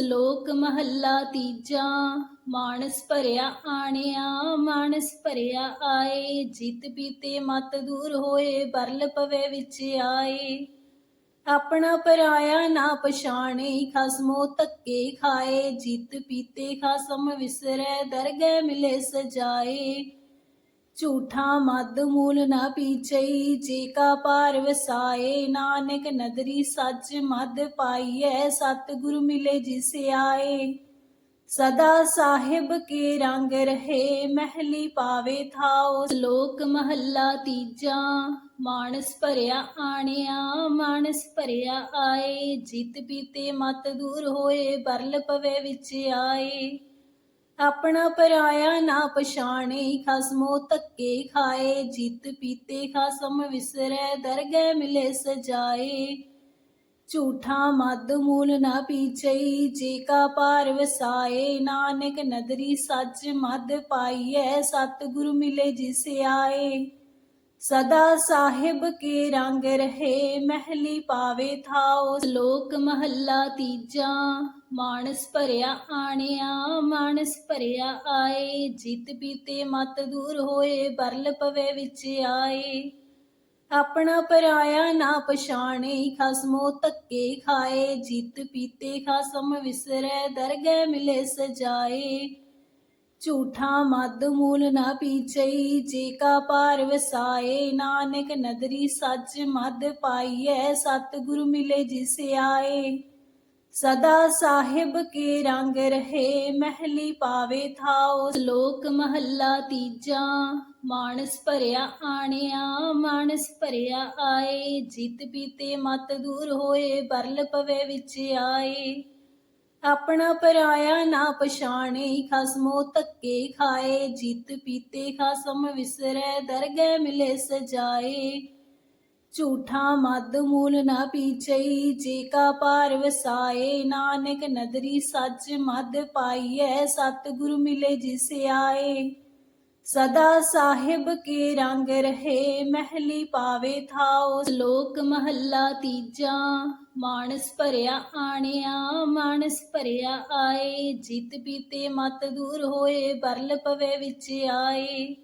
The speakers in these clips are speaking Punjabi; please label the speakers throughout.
Speaker 1: ਸ਼ਲੋਕ ਮਹੱਲਾ ਤੀਜਾ ਮਾਨਸ ਭਰਿਆ ਆਣਿਆ ਮਾਨਸ ਭਰਿਆ ਆਏ, ਜਿਤ ਪੀਤੇ ਮਤ ਦੂਰ ਹੋਏ, ਬਰਲ ਪਵੇ ਵਿੱਚ ਆਏ। ਆਪਣਾ ਪਰਾਇਆ ਨਾ ਪਛਾਣੇ, ਖਸਮੋ ਧੱਕੇ ਖਾਏ, ਜਿਤ ਪੀਤੇ ਖਸਮ ਵਿਸਰੈ, ਦਰਗਹਿ ਮਿਲੇ ਸਜਾਏ। ਝੂਠਾ ਮਦ ਮੂਲ ਨਾ ਪੀਚਈ, ਜੇ ਕਾ ਪਾਰ ਵਸਾਏ ਨਾਨਕ ਨਦਰੀ ਸੱਚ ਮਦ ਪਾਈਐ, ਸਤਿਗੁਰ ਮਿਲੇ ਜਿਸ ਆਏ। ਸਦਾ ਸਾਹਿਬ ਕੇ ਰੰਗ ਰਹੇ, ਮਹਿਲੀ ਪਾਵੇ ਥਾਉ। ਲੋਕ ਮਹੱਲਾ ਤੀਜਾ ਮਾਨਸ ਭਰਿਆ ਆਣਿਆ ਮਾਨਸ ਭਰਿਆ ਆਏ। ਜਿਤ ਪੀਤੇ ਮਤ ਦੂਰ ਹੋਏ, ਬਰਲ ਪਵੇ ਵਿੱਚ ਆਏ। ਆਪਣਾ ਪਰਾਇਆ ਨਾ ਪਛਾਣੇ, ਖਸਮੋ ਧੱਕੇ ਖਾਏ, ਜਿਤ ਪੀਤੇ ਖਸਮ ਵਿਸਰੈ, ਦਰਗਹਿ ਮਿਲੇ ਸਜਾਏ। ਝੂਠਾ ਮਦ ਮੂਲ ਨਾ ਪੀਚਈ, ਜੇ ਕਾ ਪਾਰ ਵਸਾਏ, ਨਾਨਕ ਨਦਰੀ ਸੱਚ ਮਦ ਪਾਈਐ, ਸਤਿਗੁਰ ਮਿਲੇ ਜਿਸ ਆਏ। ਸਦਾ ਸਾਹਿਬ ਕੇ ਰੰਗ ਰਹੇ, ਮਹਿਲੀ ਪਾਵੇ ਥਾਉ। ਸ਼ਲੋਕ ਮਹੱਲਾ ਤੀਜਾ, ਮਾਨਸ ਭਰਿਆ ਆਣਿਆ, ਮਾਨਸ ਭਰਿਆ ਆਏ। ਜਿਤ ਪੀਤੇ ਮਤ ਦੂਰ ਹੋਏ, ਬਰਲ ਪਵੇ ਵਿੱਚ ਆਏ। ਆਪਣਾ ਪਰਾਇਆ ਨਾ ਪਛਾਣੇ, ਖਸਮੋ ਧੱਕੇ ਖਾਏ। ਜਿਤ ਪੀਤੇ ਖਸਮ ਵਿਸਰੈ, ਦਰਗਹਿ ਮਿਲੇ ਸਜਾਏ। ਝੂਠਾ ਮਦ ਮੂਲ ਨਾ ਪੀਚਈ, ਜੇ ਕਾ ਪਾਰ ਵਸਾਏ, ਨਾਨਕ ਨਦਰੀ ਸੱਚ ਮਦ ਪਾਈਐ, ਸਤਿਗੁਰ ਮਿਲੇ ਜਿਸ ਆਏ। ਸਦਾ ਸਾਹਿਬ ਕੇ ਰੰਗ ਰਹੇ, ਮਹਿਲੀ ਪਾਵੇ ਥਾਉ। ਲੋਕ ਮਹੱਲਾ ਤੀਜਾ ਮਾਨਸ ਭਰਿਆ ਆਣਿਆ ਮਾਨਸ ਭਰਿਆ ਆਏ। ਜਿਤ ਪੀਤੇ ਮਤ ਦੂਰ ਹੋਏ, ਬਰਲ ਪਵੇ ਵਿੱਚ ਆਏ। ਆਪਣਾ ਪਰਾਇਆ ਨਾ ਪਛਾਣੇ, ਖਸਮੋ ਧੱਕੇ ਖਾਏ, ਜਿਤ ਪੀਤੇ ਖਸਮ ਵਿਸਰੈ, ਦਰਗਹਿ ਮਿਲੇ ਸਜਾਏ। ਝੂਠਾ ਮਦ ਮੂਲ ਨਾ ਪੀਚਈ, ਜੇ ਕਾ ਪਾਰ ਵਸਾਏ, ਨਾਨਕ ਨਦਰੀ ਸੱਚ ਮਦ ਪਾਈਐ, ਸਤਿਗੁਰ ਮਿਲੇ ਜਿਸ ਆਏ। ਸਦਾ ਸਾਹਿਬ ਕੇ ਰੰਗ ਰਹੇ, ਮਹਿਲੀ ਪਾਵੇ ਥਾਉ। ਲੋਕ ਮਹੱਲਾ ਤੀਜਾ, ਮਾਨਸ ਭਰਿਆ ਆਣਿਆ, ਮਾਨਸ ਭਰਿਆ ਆਏ। ਜਿਤ ਪੀਤੇ ਮਤ ਦੂਰ ਹੋਏ, ਬਰਲ ਪਵੇ ਵਿੱਚ ਆਏ।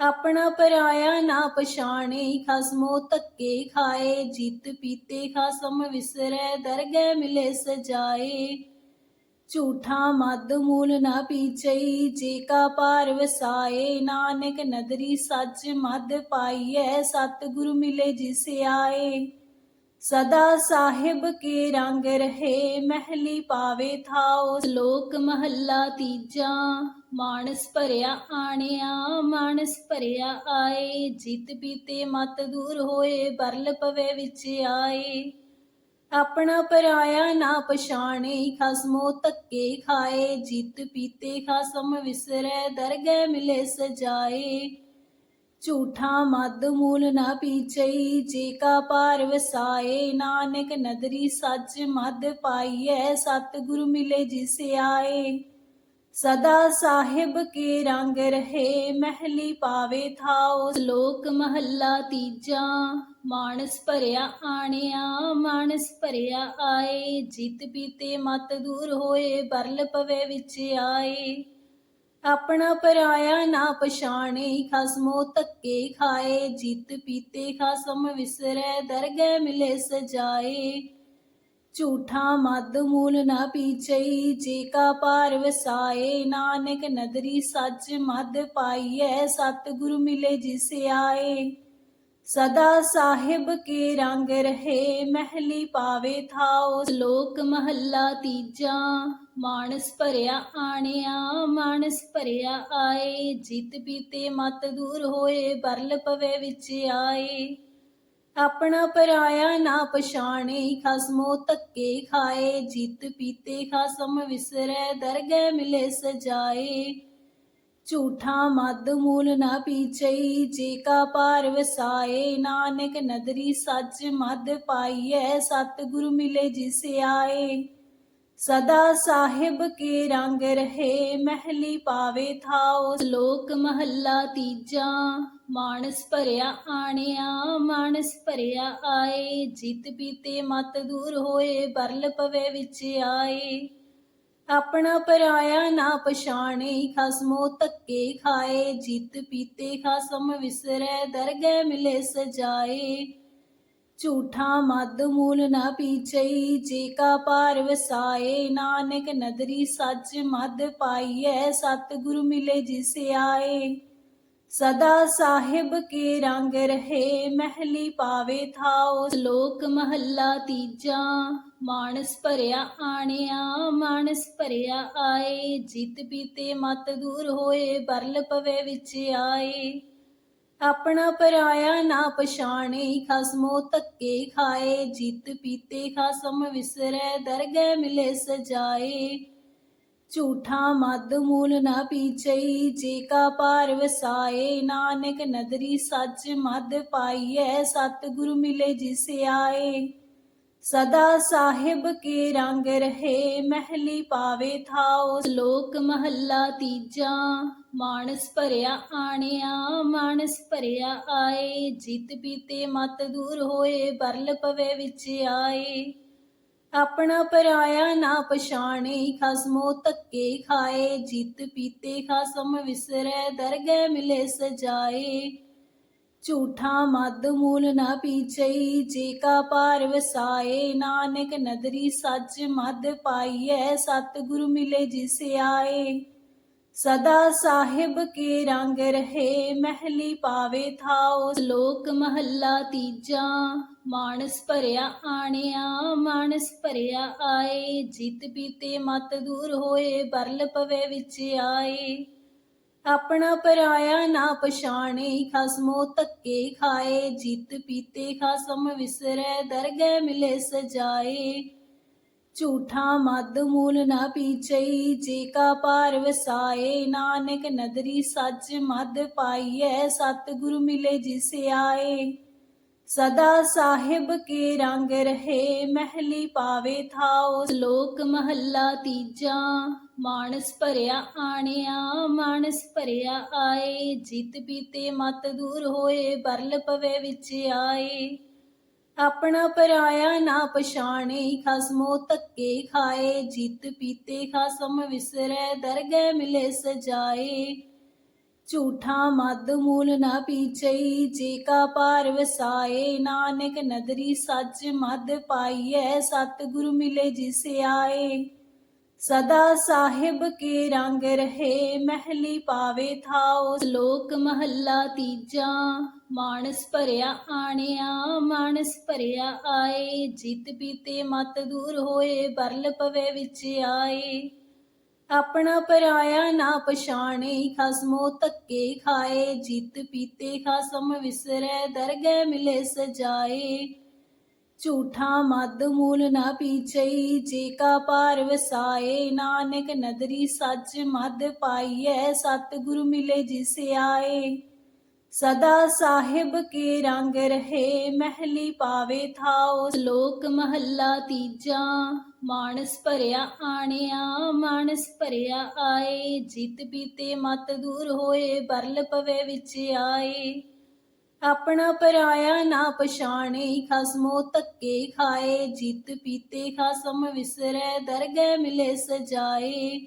Speaker 1: ਆਪਣਾ ਪਰਾਇਆ ਨਾ ਪਛਾਣੇ, ਖਸਮੋ ਧੱਕੇ ਖਾਏ। ਜਿਤ ਪੀਤੇ ਖਸਮ ਵਿਸਰੈ, ਦਰਗਹਿ ਮਿਲੇ ਸਜਾਏ। ਝੂਠਾ ਮਦ ਮੂਲ ਨਾ ਪੀਚਈ, ਜੇ ਕਾ ਪਾਰ ਵਸਾਏ, ਨਾਨਕ ਨਦਰੀ ਸੱਚ ਮਦ ਪਾਈਐ, ਸਤਿਗੁਰ ਮਿਲੇ ਜਿਸ ਆਏ। ਸਦਾ ਸਾਹਿਬ ਕੇ ਰੰਗ ਰਹੇ, ਮਹਿਲੀ ਪਾਵੇ ਥਾਉ। ਲੋਕ ਮਹੱਲਾ ਤੀਜਾ ਮਾਨਸ ਭਰਿਆ ਆਣਿਆ ਮਾਨਸ ਭਰਿਆ ਆਏ। ਜਿਤ ਪੀਤੇ ਮਤ ਦੂਰ ਹੋਏ, ਬਰਲ ਪਵੇ ਵਿੱਚ ਆਏ। ਆਪਣਾ ਪਰਾਇਆ ਨਾ ਪਛਾਣੇ, ਖਸਮੋ ਧੱਕੇ ਖਾਏ, ਜਿਤ ਪੀਤੇ ਖਸਮ ਵਿਸਰੈ, ਦਰਗਹਿ ਮਿਲੇ ਸਜਾਏ। ਝੂਠਾ ਮਦ ਮੂਲ ਨਾ ਪੀਚਈ, ਜੇ ਕਾ ਪਾਰ ਵਸਾਏ, ਨਾਨਕ ਨਦਰੀ ਸੱਚ ਮਦ ਪਾਈਐ, ਸਤਿਗੁਰ ਮਿਲੇ ਜਿਸ ਆਏ। ਸਦਾ ਸਾਹਿਬ ਕੇ ਰੰਗ ਰਹੇ, ਮਹਿਲੀ ਪਾਵੇ ਥਾਉ। ਲੋਕ ਮਹੱਲਾ ਤੀਜਾ, ਮਾਨਸ ਭਰਿਆ ਆਣਿਆ, ਮਾਨਸ ਭਰਿਆ ਆਏ। ਜਿਤ ਪੀਤੇ ਮਤ ਦੂਰ ਹੋਏ, ਬਰਲ ਪਵੇ ਵਿੱਚ ਆਏ। ਆਪਣਾ ਪਰਾਇਆ ਨਾ ਪਛਾਣੇ, ਖਸਮੋ ਧੱਕੇ ਖਾਏ। ਜਿਤ ਪੀਤੇ ਖਸਮ ਵਿਸਰੈ, ਦਰਗਹਿ ਮਿਲੇ ਸਜਾਏ। ਝੂਠਾ ਮਦ ਮੂਲ ਨਾ ਪੀਚਈ, ਜੇ ਕਾ ਪਾਰ ਵਸਾਏ, ਨਾਨਕ ਨਦਰੀ ਸੱਚ ਮਦ ਪਾਈਐ, ਸਤਿਗੁਰ ਮਿਲੇ ਜਿਸ ਆਏ। ਸਦਾ ਸਾਹਿਬ ਕੇ ਰੰਗ ਰਹੇ, ਮਹਿਲੀ ਪਾਵੇ ਥਾਉ। ਲੋਕ ਮਹੱਲਾ ਤੀਜਾ ਮਾਨਸ ਭਰਿਆ ਆਣਿਆ ਮਾਨਸ ਭਰਿਆ ਆਏ। ਜਿਤ ਪੀਤੇ ਮਤ ਦੂਰ ਹੋਏ, ਬਰਲ ਪਵੇ ਵਿੱਚ ਆਏ। ਆਪਣਾ ਪਰਾਇਆ ਨਾ ਪਛਾਣੇ, ਖਸਮੋ ਧੱਕੇ ਖਾਏ, ਜਿਤ ਪੀਤੇ ਖਸਮ ਵਿਸਰੈ, ਦਰਗਹਿ ਮਿਲੇ ਸਜਾਏ। ਝੂਠਾ ਮਦ ਮੂਲ ਨਾ ਪੀਚਈ, ਜੇ ਕਾ ਪਾਰ ਵਸਾਏ, ਨਾਨਕ ਨਦਰੀ ਸੱਚ ਮਦ ਪਾਈਐ, ਸਤਿਗੁਰ ਮਿਲੇ ਜਿਸ ਆਏ। ਸਦਾ ਸਾਹਿਬ ਕੇ ਰੰਗ ਰਹੇ, ਮਹਿਲੀ ਪਾਵੇ ਥਾਉ। ਲੋਕ ਮਹੱਲਾ ਤੀਜਾ, ਮਾਨਸ ਭਰਿਆ ਆਣਿਆ, ਮਾਨਸ ਭਰਿਆ ਆਏ। ਜਿਤ ਪੀਤੇ ਮਤ ਦੂਰ ਹੋਏ, ਬਰਲ ਪਵੇ ਵਿੱਚ ਆਏ। ਆਪਣਾ ਪਰਾਇਆ ਨਾ ਪਛਾਣੇ, ਖਸਮੋ ਧੱਕੇ ਖਾਏ। ਜਿੱਤ ਪੀਤੇ ਖਸਮ ਵਿਸਰੈ, ਦਰਗਹਿ ਮਿਲੇ ਸਜਾਏ। ਝੂਠਾ ਮਦ ਮੂਲ ਨਾ ਪੀਚਈ ਜੇ ਕਾ ਪਾਰ ਵਸਾਏ ਨਾਨਕ ਨਦਰੀ ਸੱਚ ਮਦ ਪਾਈਐ, ਸਤਿਗੁਰ ਮਿਲੇ ਜਿਸ ਆਏ। ਸਦਾ ਸਾਹਿਬ ਕੇ ਰੰਗ ਰਹੇ, ਮਹਿਲੀ ਪਾਵੇ ਥਾਓ ਲੋਕ ਮਹੱਲਾ ਤੀਜਾ ਮਾਨਸ ਭਰਿਆ ਆਣਿਆ ਮਾਨਸ ਭਰਿਆ ਆਏ, ਜਿਤ ਪੀਤੇ ਮਤ ਦੂਰ ਹੋਏ, ਬਰਲ ਪਵੇ ਵਿੱਚ ਆਏ। ਆਪਣਾ ਪਰਾਇਆ ਨਾ ਪਛਾਣੇ, ਖਸਮੋ ਧੱਕੇ ਖਾਏ, ਜਿਤ ਪੀਤੇ ਖਸਮ ਵਿਸਰੈ, ਦਰਗਹਿ ਮਿਲੇ ਸਜਾਏ। ਝੂਠਾ ਮਦ ਮੂਲ ਨਾ ਪੀਚਈ, ਜੇ ਕਾ ਪਾਰ ਵਸਾਏ, ਨਾਨਕ ਨਦਰੀ ਸੱਚ ਮਦ ਪਾਈਐ, ਸਤਿਗੁਰ ਮਿਲੇ ਜਿਸ ਆਏ। ਸਦਾ ਸਾਹਿਬ ਕੇ ਰੰਗ ਰਹੇ, ਮਹਿਲੀ ਪਾਵੇ ਥਾਓ ਲੋਕ ਮਹੱਲਾ ਤੀਜਾ, ਮਾਨਸ ਭਰਿਆ ਆਣਿਆ, ਮਾਨਸ ਭਰਿਆ ਆਏ। ਜਿਤ ਪੀਤੇ ਮਤ ਦੂਰ ਹੋਏ, ਬਰਲ ਪਵੇ ਵਿੱਚ ਆਏ। ਆਪਣਾ ਪਰਾਇਆ ਨਾ ਪਛਾਣੇ, ਖਸਮੋ ਧੱਕੇ ਖਾਏ। ਜਿਤ ਪੀਤੇ ਖਸਮ ਵਿਸਰੈ, ਦਰਗਹਿ ਮਿਲੇ ਸਜਾਏ। ਝੂਠਾ ਮਦ ਮੂਲ ਨਾ ਪੀਚਈ, ਜੇ ਕਾ ਪਾਰ ਵਸਾਏ ਨਾਨਕ ਨਦਰੀ ਸੱਚ ਮਦ ਪਾਈਐ, ਸਤਿਗੁਰ ਮਿਲੇ ਜਿਸ ਆਏ। ਸਦਾ ਸਾਹਿਬ ਕੇ ਰੰਗ ਰਹੇ, ਮਹਿਲੀ ਪਾਵੇ ਥਾਓ ਲੋਕ ਮਹੱਲਾ ਤੀਜਾ ਮਾਨਸ ਭਰਿਆ ਆਣਿਆ ਮਾਨਸ ਭਰਿਆ ਆਏ। ਜਿਤ ਪੀਤੇ ਮਤ ਦੂਰ ਹੋਏ, ਬਰਲ ਪਵੇ ਵਿੱਚ ਆਏ। ਆਪਣਾ ਪਰਾਇਆ ਨਾ ਪਛਾਣੇ, ਖਸਮੋ ਧੱਕੇ ਖਾਏ, ਜਿਤ ਪੀਤੇ ਖਸਮ ਵਿਸਰੈ, ਦਰਗਹਿ ਮਿਲੇ ਸਜਾਏ। ਝੂਠਾ ਮਦ ਮੂਲ ਨਾ ਪੀਚਈ, ਜੇ ਕਾ ਪਾਰ ਵਸਾਏ, ਨਾਨਕ ਨਦਰੀ ਸੱਚ ਮਦ ਪਾਈਐ, ਸਤਿਗੁਰ ਮਿਲੇ ਜਿਸ ਆਏ। ਸਦਾ ਸਾਹਿਬ ਕੇ ਰੰਗ ਰਹੇ, ਮਹਿਲੀ ਪਾਵੇ ਥਾਓ ਲੋਕ ਮਹੱਲਾ ਤੀਜਾ। ਮਾਨਸ ਭਰਿਆ ਆਣਿਆ, ਮਾਨਸ ਭਰਿਆ ਆਏ। ਜਿਤ ਪੀਤੇ ਮਤ ਦੂਰ ਹੋਏ, ਬਰਲ ਪਵੇ ਵਿੱਚ ਆਏ। ਆਪਣਾ ਪਰਾਇਆ ਨਾ ਪਛਾਣੇ, ਖਸਮੋ ਧੱਕੇ ਖਾਏ। ਜਿਤ ਪੀਤੇ ਖਸਮ ਵਿਸਰੈ, ਦਰਗਹਿ ਮਿਲੇ ਸਜਾਏ। ਝੂਠਾ ਮਦ ਮੂਲ ਨਾ ਪੀਚਈ, ਜੇ ਕਾ ਪਾਰ ਵਸਾਏ। ਨਾਨਕ ਨਦਰੀ ਸੱਚ ਮਦ ਪਾਈਐ, ਸਤਿਗੁਰ ਮਿਲੇ ਜਿਸ ਆਏ। ਸਦਾ ਸਾਹਿਬ ਕੇ ਰੰਗ ਰਹੇ, ਮਹਿਲੀ ਪਾਵੇ ਥਾਓ ਸ਼ਲੋਕ ਮਹੱਲਾ ਤੀਜਾ, ਮਾਨਸ ਭਰਿਆ ਆਣਿਆ, ਮਾਨਸ ਭਰਿਆ ਆਏ। ਜਿਤ ਪੀਤੇ ਮਤ ਦੂਰ ਹੋਏ, ਬਰਲ ਪਵੇ ਵਿੱਚ ਆਏ। ਆਪਣਾ ਪਰਾਇਆ ਨਾ ਪਛਾਣੇ, ਖਸਮੋ ਧੱਕੇ ਖਾਏ। ਜਿਤ ਪੀਤੇ ਖਸਮ ਵਿਸਰੈ, ਦਰਗਹਿ ਮਿਲੇ ਸਜਾਏ। ਝੂਠਾ ਮਦ ਮੂਲ ਨਾ ਪੀਚਈ, ਜੇ ਕਾ ਪਾਰ ਵਸਾਏ ਨਾਨਕ ਨਦਰੀ ਸੱਚ ਮਦ ਪਾਈਐ, ਸਤਿਗੁਰੂ ਮਿਲੇ ਜਿਸ ਆਏ। ਸਦਾ ਸਾਹਿਬ ਕੇ ਰੰਗ ਰਹੇ, ਮਹਿਲੀ ਪਾਵੇ ਥਾਓ ਲੋਕ ਮਹੱਲਾ ਤੀਜਾ ਮਾਨਸ ਭਰਿਆ ਆਣਿਆ ਮਾਨਸ ਭਰਿਆ ਆਏ। ਜਿਤ ਪੀਤੇ ਮਤ ਦੂਰ ਹੋਏ, ਬਰਲ ਪਵੇ ਵਿੱਚ ਆਏ। ਆਪਣਾ ਪਰਾਇਆ ਨਾ ਪਛਾਣੇ, ਖਸਮੋ ਧੱਕੇ ਖਾਏ, ਜਿਤ ਪੀਤੇ ਖਸਮ ਵਿਸਰੈ, ਦਰਗਹਿ ਮਿਲੇ ਸਜਾਏ।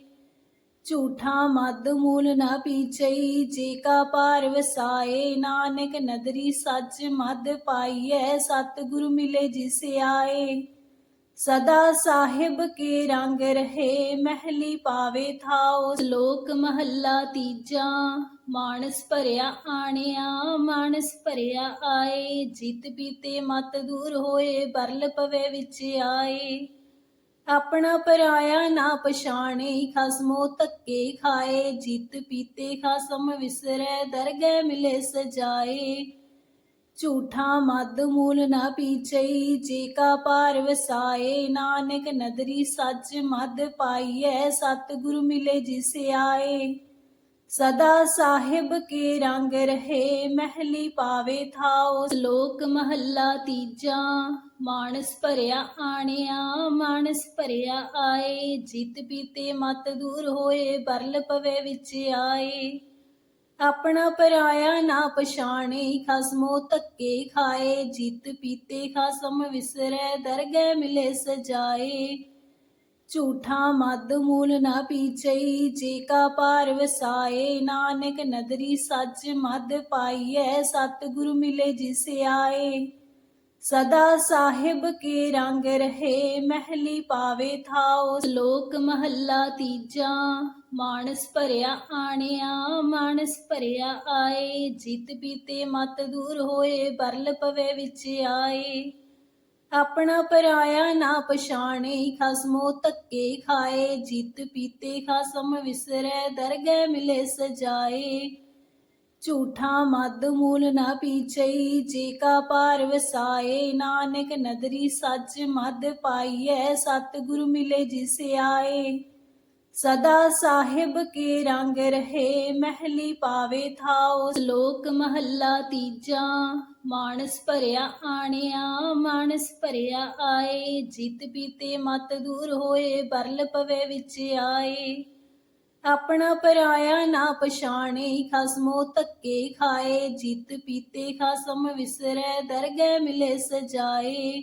Speaker 1: ਝੂਠਾ ਮਦ ਮੂਲ ਨਾ ਪੀਚਈ, ਜੇ ਕਾ ਪਾਰ ਵਸਾਏ, ਨਾਨਕ ਨਦਰੀ ਸੱਚ ਮਦ ਪਾਈਐ, ਸਤਿਗੁਰ ਮਿਲੇ ਜਿਸ ਆਏ। ਸਦਾ ਸਾਹਿਬ ਕੇ ਰੰਗ ਰਹੇ, ਮਹਿਲੀ ਪਾਵੇ ਥਾਓ ਸ਼ਲੋਕ ਮਹੱਲਾ ਤੀਜਾ, ਮਾਨਸ ਭਰਿਆ ਆਣਿਆ, ਮਾਨਸ ਭਰਿਆ ਆਏ। ਜਿਤ ਪੀਤੇ ਮਤ ਦੂਰ ਹੋਏ, ਬਰਲ ਪਵੇ ਵਿੱਚ ਆਏ। ਆਪਣਾ ਪਰਾਇਆ ਨਾ ਪਛਾਣੇ, ਖਸਮੋ ਧੱਕੇ ਖਾਏ। ਜਿਤ ਪੀਤੇ ਖਸਮ ਵਿਸਰੈ, ਦਰਗਹਿ ਮਿਲੇ ਸਜਾਏ। ਝੂਠਾ ਮਦ ਮੂਲ ਨਾ ਪੀਚਈ, ਜੇ ਕਾ ਪਾਰ ਵਸਾਏ, ਨਾਨਕ ਨਦਰੀ ਸੱਚ ਮਦ ਪਾਈਐ, ਸਤਿਗੁਰ ਮਿਲੇ ਜਿਸ ਆਏ। ਸਦਾ ਸਾਹਿਬ ਕੇ ਰੰਗ ਰਹੇ, ਮਹਿਲੀ ਪਾਵੇ ਥਾਓ ਸ਼ਲੋਕ ਮਹੱਲਾ ਤੀਜਾ ਮਾਨਸ ਭਰਿਆ ਆਣਿਆ ਮਾਨਸ ਭਰਿਆ ਆਏ। ਜਿਤ ਪੀਤੇ ਮਤ ਦੂਰ ਹੋਏ, ਬਰਲ ਪਵੇ ਵਿੱਚ ਆਏ। ਆਪਣਾ ਪਰਾਇਆ ਨਾ ਪਛਾਣੇ, ਖਸਮੋ ਧੱਕੇ ਖਾਏ, ਜਿਤ ਪੀਤੇ ਖਸਮ ਵਿਸਰੈ, ਦਰਗਹਿ ਮਿਲੇ ਸਜਾਏ। ਝੂਠਾ ਮਦ ਮੂਲ ਨਾ ਪੀਚਈ, ਜੇ ਕਾ ਪਾਰ ਵਸਾਏ, ਨਾਨਕ ਨਦਰੀ ਸੱਚ ਮਦ ਪਾਈਐ, ਸਤਿਗੁਰ ਮਿਲੇ ਜਿਸ ਆਏ। ਸਦਾ ਸਾਹਿਬ ਕੇ ਰੰਗ ਰਹੇ, ਮਹਿਲੀ ਪਾਵੇ ਥਾਓ ਲੋਕ ਮਹੱਲਾ ਤੀਜਾ, ਮਾਨਸ ਭਰਿਆ ਆਣਿਆ, ਮਾਨਸ ਭਰਿਆ ਆਏ। ਜਿਤ ਪੀਤੇ ਮਤ ਦੂਰ ਹੋਏ, ਬਰਲ ਪਵੇ ਵਿੱਚ ਆਏ। ਆਪਣਾ ਪਰਾਇਆ ਨਾ ਪਛਾਣੇ, ਖਸਮੋ ਧੱਕੇ ਖਾਏ। ਜਿਤ ਪੀਤੇ ਖਸਮ ਵਿਸਰੈ, ਦਰਗਹਿ ਮਿਲੇ ਸਜਾਏ। ਝੂਠਾ ਮਦ ਮੂਲ ਨਾ ਪੀਚਈ ਜੇ ਕਾ ਪਾਰ ਵਸਾਏ ਨਾਨਕ ਨਦਰੀ ਸੱਚ ਮਦ ਪਾਈਐ, ਸਤਿਗੁਰ ਮਿਲੇ ਜਿਸ ਆਏ। ਸਦਾ ਸਾਹਿਬ ਕੇ ਰੰਗ ਰਹੇ, ਮਹਿਲੀ ਪਾਵੇ ਥਾਓ ਲੋਕ ਮਹੱਲਾ ਤੀਜਾ ਮਾਨਸ ਭਰਿਆ ਆਣਿਆ ਮਾਨਸ ਭਰਿਆ ਆਏ, ਜਿਤ ਪੀਤੇ ਮਤ ਦੂਰ ਹੋਏ, ਬਰਲ ਪਵੇ ਵਿੱਚ ਆਏ। ਆਪਣਾ ਪਰਾਇਆ ਨਾ ਪਛਾਣੇ, ਖਸਮੋ ਧੱਕੇ ਖਾਏ, ਜਿਤ ਪੀਤੇ ਖਸਮ ਵਿਸਰੈ, ਦਰਗਹਿ ਮਿਲੇ ਸਜਾਏ।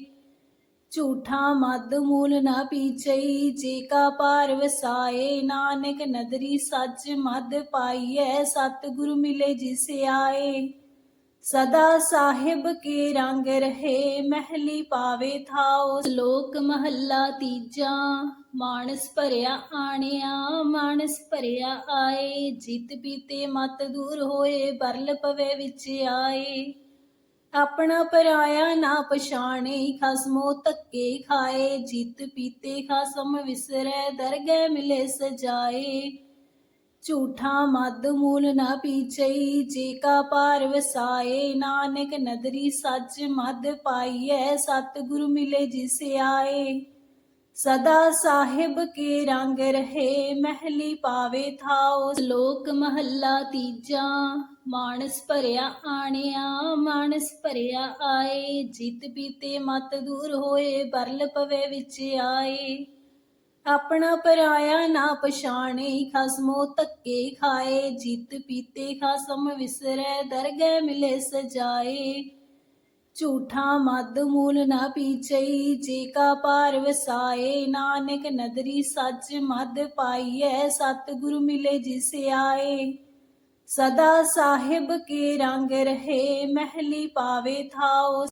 Speaker 1: ਝੂਠਾ ਮਦ ਮੂਲ ਨਾ ਪੀਚਈ, ਜੇ ਕਾ ਪਾਰ ਵਸਾਏ, ਨਾਨਕ ਨਦਰੀ ਸੱਚ ਮਦ ਪਾਈਐ, ਸਤਿਗੁਰ ਮਿਲੇ ਜਿਸ ਆਏ। ਸਦਾ ਸਾਹਿਬ ਕੇ ਰੰਗ ਰਹੇ, ਮਹਿਲੀ ਪਾਵੇ ਥਾਓ ਲੋਕ ਮਹੱਲਾ ਤੀਜਾ, ਮਾਨਸ ਭਰਿਆ ਆਣਿਆ, ਮਾਨਸ ਭਰਿਆ ਆਏ। ਜਿਤ ਪੀਤੇ ਮਤ ਦੂਰ ਹੋਏ, ਬਰਲ ਪਵੇ ਵਿੱਚ ਆਏ। ਆਪਣਾ ਪਰਾਇਆ ਨਾ ਪਛਾਣੇ, ਖਸਮੋ ਧੱਕੇ ਖਾਏ। ਜਿਤ ਪੀਤੇ ਖਸਮ ਵਿਸਰੈ, ਦਰਗਹਿ ਮਿਲੇ ਸਜਾਏ। ਝੂਠਾ ਮਦ ਮੂਲ ਨਾ ਪੀਚਈ, ਜੇ ਕਾ ਪਾਰ ਵਸਾਏ, ਨਾਨਕ ਨਦਰੀ ਸੱਚ ਮਦ ਪਾਈਐ, ਸਤਿਗੁਰ ਮਿਲੇ ਜਿਸ ਆਏ। ਸਦਾ ਸਾਹਿਬ ਕੇ ਰੰਗ ਰਹੇ, ਮਹਿਲੀ ਪਾਵੇ ਥਾਓ ਲੋਕ ਮਹੱਲਾ ਤੀਜਾ ਮਾਨਸ ਭਰਿਆ ਆਣਿਆ ਮਾਨਸ ਭਰਿਆ ਆਏ। ਜਿਤ ਪੀਤੇ ਮਤ ਦੂਰ ਹੋਏ, ਬਰਲ ਪਵੇ ਵਿੱਚ ਆਏ। ਆਪਣਾ ਪਰਾਇਆ ਨਾ ਪਛਾਣੇ, ਖਸਮੋ ਧੱਕੇ ਖਾਏ, ਜਿਤ ਪੀਤੇ ਖਸਮ ਵਿਸਰੈ, ਦਰਗਹਿ ਮਿਲੇ ਸਜਾਏ। ਝੂਠਾ ਮਦ ਮੂਲ ਨਾ ਪੀਚਈ, ਜੇ ਕਾ ਪਾਰ ਵਸਾਏ, ਨਾਨਕ ਨਦਰੀ ਸੱਚ ਮਦ ਪਾਈਐ, ਸਤਿਗੁਰ ਮਿਲੇ ਜਿਸ ਆਏ। ਸਦਾ ਸਾਹਿਬ ਕੇ ਰੰਗ ਰਹੇ, ਮਹਿਲੀ ਪਾਵੇ ਥਾਓ